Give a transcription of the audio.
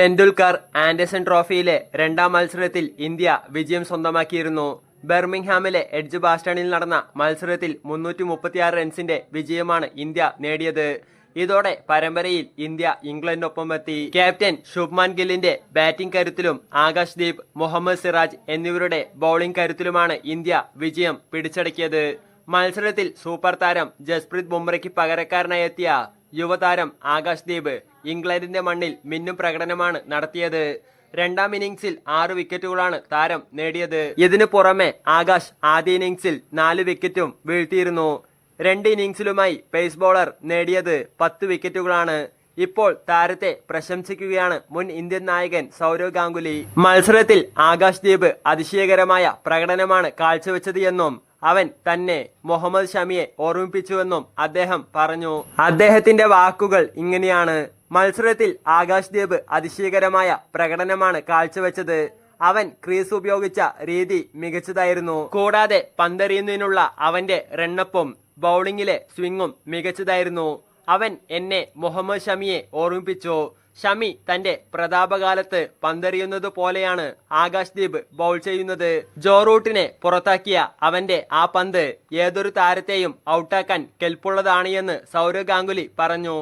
Tendulkar Anderson ട്രോഫിയിലെ രണ്ടാം മത്സരത്തിൽ India വിജയം സ്വന്തമാക്കിയിരുന്നു. ബെർമിംഗ്ഹാമിലെ എഡ്ജ് ബാസ്റ്റണിൽ നടന്ന മത്സരത്തിൽ മുന്നൂറ്റി മുപ്പത്തിയാറ് റൺസിന്റെ വിജയമാണ് ഇന്ത്യ നേടിയത്. ഇതോടെ പരമ്പരയിൽ ഇന്ത്യ ഇംഗ്ലണ്ടിനൊപ്പം എത്തി ക്യാപ്റ്റൻ ശുഭ്മാൻ ഗില്ലിന്റെ ബാറ്റിംഗ് കരുത്തിലും ആകാശ് ദീപ് മുഹമ്മദ് സിറാജ് എന്നിവരുടെ ബൌളിംഗ് കരുത്തിലുമാണ് ഇന്ത്യ വിജയം പിടിച്ചടക്കിയത്. മത്സരത്തിൽ സൂപ്പർ താരം ജസ്പ്രീത് ബുംറയ്ക്ക് പകരക്കാരനായി എത്തിയ യുവതാരം ആകാശ് ദീപ് ഇംഗ്ലണ്ടിന്റെ മണ്ണിൽ മിന്നും പ്രകടനമാണ് നടത്തിയത്. രണ്ടാം ഇന്നിംഗ്സിൽ ആറ് വിക്കറ്റുകളാണ് താരം നേടിയത്. ഇതിനു പുറമെ ആകാശ് ആദ്യ ഇന്നിംഗ്സിൽ നാല് വിക്കറ്റും വീഴ്ത്തിയിരുന്നു. രണ്ട് ഇന്നിംഗ്സിലുമായി പേസ് ബോളർ നേടിയത് പത്ത് വിക്കറ്റുകളാണ്. ഇപ്പോൾ താരത്തെ പ്രശംസിക്കുകയാണ് മുൻ ഇന്ത്യൻ നായകൻ സൗരവ് ഗാംഗുലി. മത്സരത്തിൽ ആകാശ് ദീപ് അതിശയകരമായ പ്രകടനമാണ് കാഴ്ചവെച്ചത് എന്നും അവൻ തന്നെ മുഹമ്മദ് ഷമിയെ ഓർമ്മിപ്പിച്ചുവെന്നും അദ്ദേഹം പറഞ്ഞു. അദ്ദേഹത്തിന്റെ വാക്കുകൾ ഇങ്ങനെയാണ്. മത്സരത്തിൽ ആകാശ് ദേബ് അതിശയകരമായ പ്രകടനമാണ് കാഴ്ചവെച്ചത്. അവൻ ക്രീസ് ഉപയോഗിച്ച രീതി മികച്ചതായിരുന്നു. കൂടാതെ പന്തെറിയുന്നതിനുള്ള അവന്റെ റണ്ണപ്പും ബൗളിംഗിലെ സ്വിങ്ങും മികച്ചതായിരുന്നു. അവൻ എന്നെ മുഹമ്മദ് ഷമിയെ ഓർമ്മിപ്പിച്ചു. ഷമി തന്റെ പ്രതാപകാലത്ത് പന്തെറിയുന്നത് പോലെയാണ് ആകാശ്ദീപ് ബൗൾ ചെയ്യുന്നത്. ജോറൂട്ടിനെ പുറത്താക്കിയ അവന്റെ ആ പന്ത് ഏതൊരു താരത്തെയും ഔട്ടാക്കാൻ കെൽപ്പുള്ളതാണ് എന്ന് സൗരവ് ഗാംഗുലി പറഞ്ഞു.